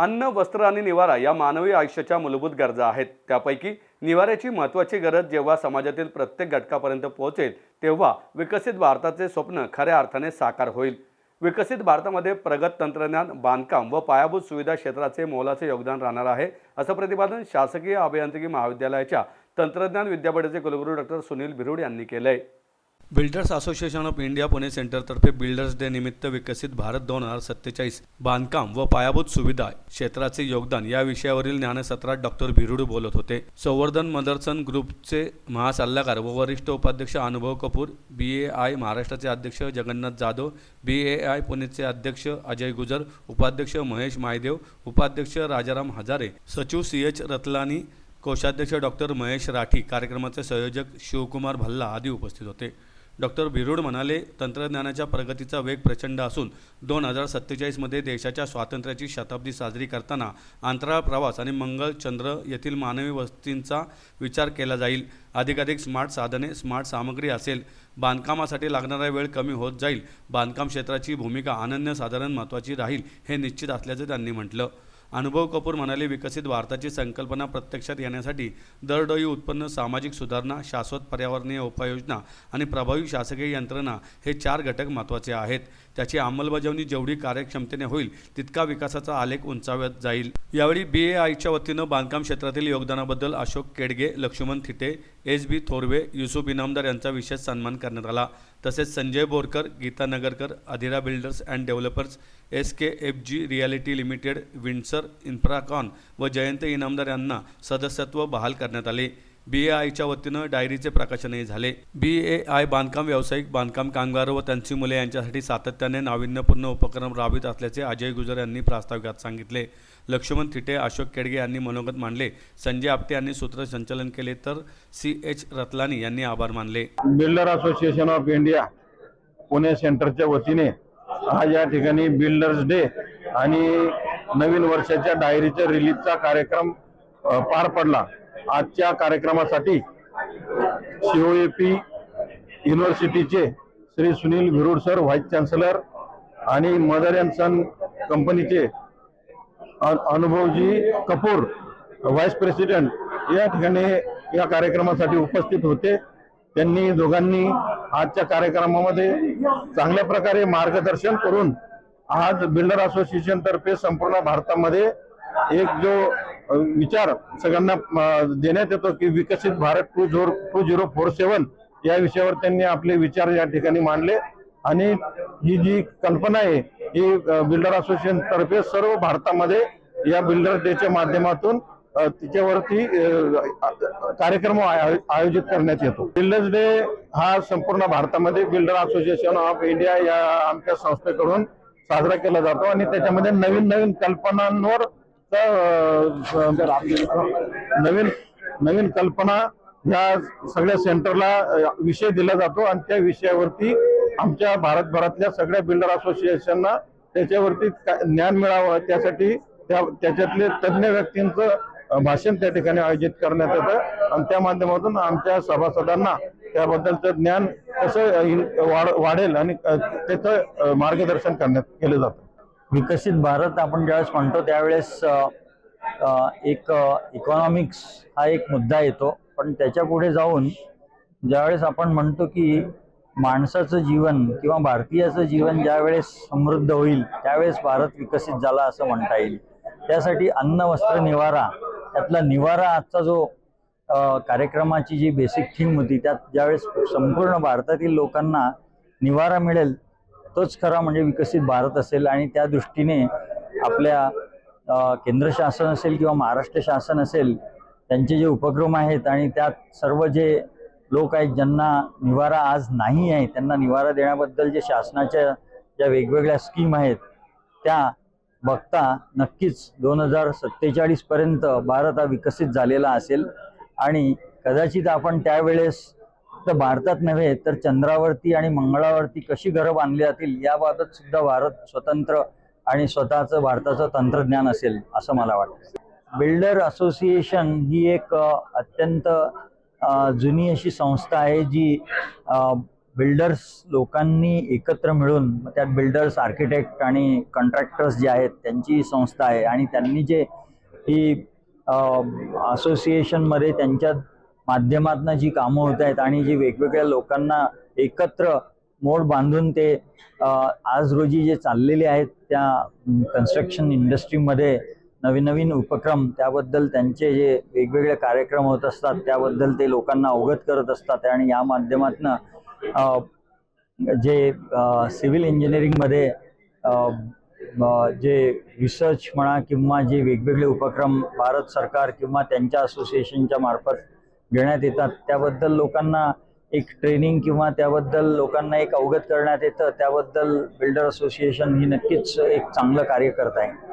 अन्न वस्त्र आणि निवारा या मानवी आयुष्याच्या मूलभूत गरजा आहेत. त्यापैकी निवाऱ्याची महत्त्वाची गरज जेव्हा समाजातील प्रत्येक घटकापर्यंत पोहोचेल तेव्हा विकसित भारताचे स्वप्न खऱ्या अर्थाने साकार होईल. विकसित भारतामध्ये प्रगत तंत्रज्ञान बांधकाम व पायाभूत सुविधा क्षेत्राचे मोलाचे योगदान राहणार आहे असं प्रतिपादन शासकीय अभियांत्रिकी महाविद्यालयाच्या तंत्रज्ञान विद्यापीठाचे कुलगुरू डॉक्टर सुनील भिरुड यांनी केलं आहे builders association of India Pune सेंटरतर्फे builders day निमित्त विकसित भारत दोन हजार सत्तेचाळीस बांधकाम व पायाभूत सुविधा क्षेत्राचे योगदान या विषयावरील ज्ञानसत्रात डॉक्टर भिरुड बोलत होते. संवर्धन मदरसन ग्रुपचे महासल्लागार व वरिष्ठ उपाध्यक्ष अनुभव कपूर बी ए आय महाराष्ट्राचे अध्यक्ष Jagannath Jadhav B A I पुणेचे अध्यक्ष अजय गुजर उपाध्यक्ष महेश मायदेव उपाध्यक्ष राजाराम हजारे सचिव सी एच रतलानी कोषाध्यक्ष डॉक्टर महेश राठी कार्यक्रमाचे संयोजक शिवकुमार भल्ला आदी उपस्थित होते. डॉक्टर भिरुड म्हणाले तंत्रज्ञानाच्या प्रगतीचा वेग प्रचंड असून दोन हजार सत्तेचाळीसमध्ये देशाच्या स्वातंत्र्याची शताब्दी साजरी करताना अंतराळ प्रवास आणि मंगळ चंद्र येथील मानवी वस्तींचा विचार केला जाईल. अधिकाधिक स्मार्ट साधने स्मार्ट सामग्री असेल. बांधकामासाठी लागणारा वेळ कमी होत जाईल. बांधकाम क्षेत्राची भूमिका अनन्यसाधारण महत्त्वाची राहील हे निश्चित असल्याचं त्यांनी म्हटलं. अनुभव कपूर म्हणाले विकसित भारताची संकल्पना प्रत्यक्षात येण्यासाठी दरडोई उत्पन्न सामाजिक सुधारणा शाश्वत पर्यावरणीय उपाययोजना आणि प्रभावी शासकीय यंत्रणा हे चार घटक महत्त्वाचे आहेत. त्याची अंमलबजावणी जेवढी कार्यक्षमतेने होईल तितका विकासाचा आलेख उंचावत जाईल. यावेळी बी ए आयच्या वतीनं बांधकाम क्षेत्रातील योगदानाबद्दल अशोक केडगे लक्ष्मण थिटे एस बी थोरवे युसुफ इनामदार यांचा विशेष सन्मान करण्यात आला. तसेच Sanjay Borkar Geeta Nagarkar Adhira builders and developers S K F G realty limited Windsor Infracon व जयंत इनामदार यांना सदस्यत्व बहाल करण्यात आले. बी ए आयच्या वतीनं डायरीचे प्रकाशनही झाले. बी ए आय बांधकाम व्यावसायिक बांधकाम कामगार व त्यांची मुले यांच्यासाठी सातत्याने नाविन्यपूर्ण उपक्रम राबवित असल्याचे अजय गुजर यांनी प्रास्ताविकात सांगितले. लक्ष्मण थिटे अशोक केडगे यांनी मनोगत मांडले. संजय आपटे यांनी सूत्रसंचालन केले तर सी एच रतलानी यांनी आभार मानले. Builder association of India Pune सेंटरच्या वतीने आज या ठिकाणी बिल्डर्स डे आणि नवीन वर्षाच्या डायरीच्या रिलीजचा कार्यक्रम पार पडला. आजच्या कार्यक्रमासाठी COEP युनिव्हर्सिटीचे Shri Sunil Bhirud sir vice chancellor आणि मदर अँड सन कंपनीचे अनुभवजी कपूर व्हाईस प्रेसिडेंट या ठिकाणी या कार्यक्रमासाठी उपस्थित होते. त्यांनी दोघांनी आजच्या कार्यक्रमामध्ये चांगल्या प्रकारे मार्गदर्शन करून आज बिल्डर असोसिएशन तर्फे संपूर्ण भारतामध्ये एक जो विचार सगळ्यांना देण्यात येतो की विकसित Bharat two zero two zero four seven या विषयावर त्यांनी आपले विचार या ठिकाणी मांडले. आणि ही जी कल्पना आहे ही बिल्डर असोसिएशन तर्फे सर्व भारतामध्ये या बिल्डर डेच्या माध्यमातून तिच्यावरती कार्यक्रम आयोजित करण्यात येतो. बिल्डर्स डे हा संपूर्ण भारतामध्ये बिल्डर असोसिएशन ऑफ इंडिया या आमच्या संस्थेकडून साजरा केला जातो. आणि त्याच्यामध्ये नवीन नवीन कल्पनांवर नवीन नवीन कल्पना ह्या सगळ्या सेंटरला विषय दिला जातो आणि त्या विषयावरती आमच्या भारतभरातल्या सगळ्या बिल्डर असोसिएशनना त्याच्यावरती ज्ञान मिळावं त्यासाठी त्या त्याच्यातले तज्ज्ञ व्यक्तींचं भाषण त्या ठिकाणी आयोजित करण्यात येतं. आणि त्या माध्यमातून आमच्या सभासदांना त्याबद्दलचं ज्ञान कसं वाढ- वाढेल आणि त्याचं मार्गदर्शन करण्यात केलं जातं. विकसित भारत आपण ज्यावेळेस म्हणतो त्यावेळेस एक इकॉनॉमिक्स हा एक मुद्दा येतो. पण त्याच्या पुढे जाऊन ज्यावेळेस आपण म्हणतो की माणसाचं जीवन किंवा भारतीयाचं जीवन ज्यावेळेस समृद्ध होईल त्यावेळेस भारत विकसित झाला असं म्हणता येईल. त्यासाठी अन्न वस्त्र निवारा त्यातला निवारा आजचा जो कार्यक्रमाची जी बेसिक थीम होती त्यात ज्यावेळेस संपूर्ण भारतातील लोकांना निवारा मिळेल तोच खरा म्हणजे विकसित भारत असेल आणि त्या दृष्टीने आपल्या केंद्र शासन असेल किंवा महाराष्ट्र शासन असेल त्यांचे जे उपक्रम आहेत आणि त्यात सर्व जे लोक आहेत ज्यांना निवारा आज नाही आहे त्यांना निवारा देण्याबद्दल जे शासनाच्या ज्या वेगवेगळ्या स्कीम आहेत त्या बघता नक्कीच दोन हजार सत्तेचाळीसपर्यंत भारत हा विकसित झालेला असेल. आणि कदाचित आपण त्यावेळेस फक्त भारतात नव्हे तर चंद्रावरती आणि मंगळावरती कशी घरं बांधली जातील याबाबत सुद्धा भारत स्वतंत्र आणि स्वतःचं भारताचं तंत्रज्ञान असेल असं मला वाटतं. बिल्डर असोसिएशन ही एक अत्यंत जुनी अशी संस्था आहे जी बिल्डर्स लोकांनी एकत्र मिळून त्यात बिल्डर्स आर्किटेक्ट आणि कॉन्ट्रॅक्टर्स जे आहेत त्यांची संस्था आहे. आणि त्यांनी जे ही असोसिएशनमध्ये त्यांच्या माध्यमातून जी कामं होत आहेत आणि जी वेगवेगळ्या लोकांना एकत्र मोड बांधून ते आज रोजी जे चाललेले आहेत त्या कन्स्ट्रक्शन इंडस्ट्रीमध्ये नवीन नवीन उपक्रम त्याबद्दल त्यांचे जे वेगवेगळे कार्यक्रम होत असतात त्याबद्दल ते लोकांना अवगत करत असतात आणि या माध्यमातून जे सिव्हिल इंजिनिअरिंगमध्ये जे रिसर्च म्हणा किंवा जे वेगवेगळे उपक्रम भारत सरकार किंवा त्यांच्या असोसिएशनच्या मार्फत घेण्यात येतात. त्याबद्दल लोकांना एक ट्रेनिंग किंवा त्याबद्दल लोकांना एक अवगत करण्यात येतं. त्याबद्दल बिल्डर असोसिएशन ही नक्कीच एक चांगलं कार्य करत आहे.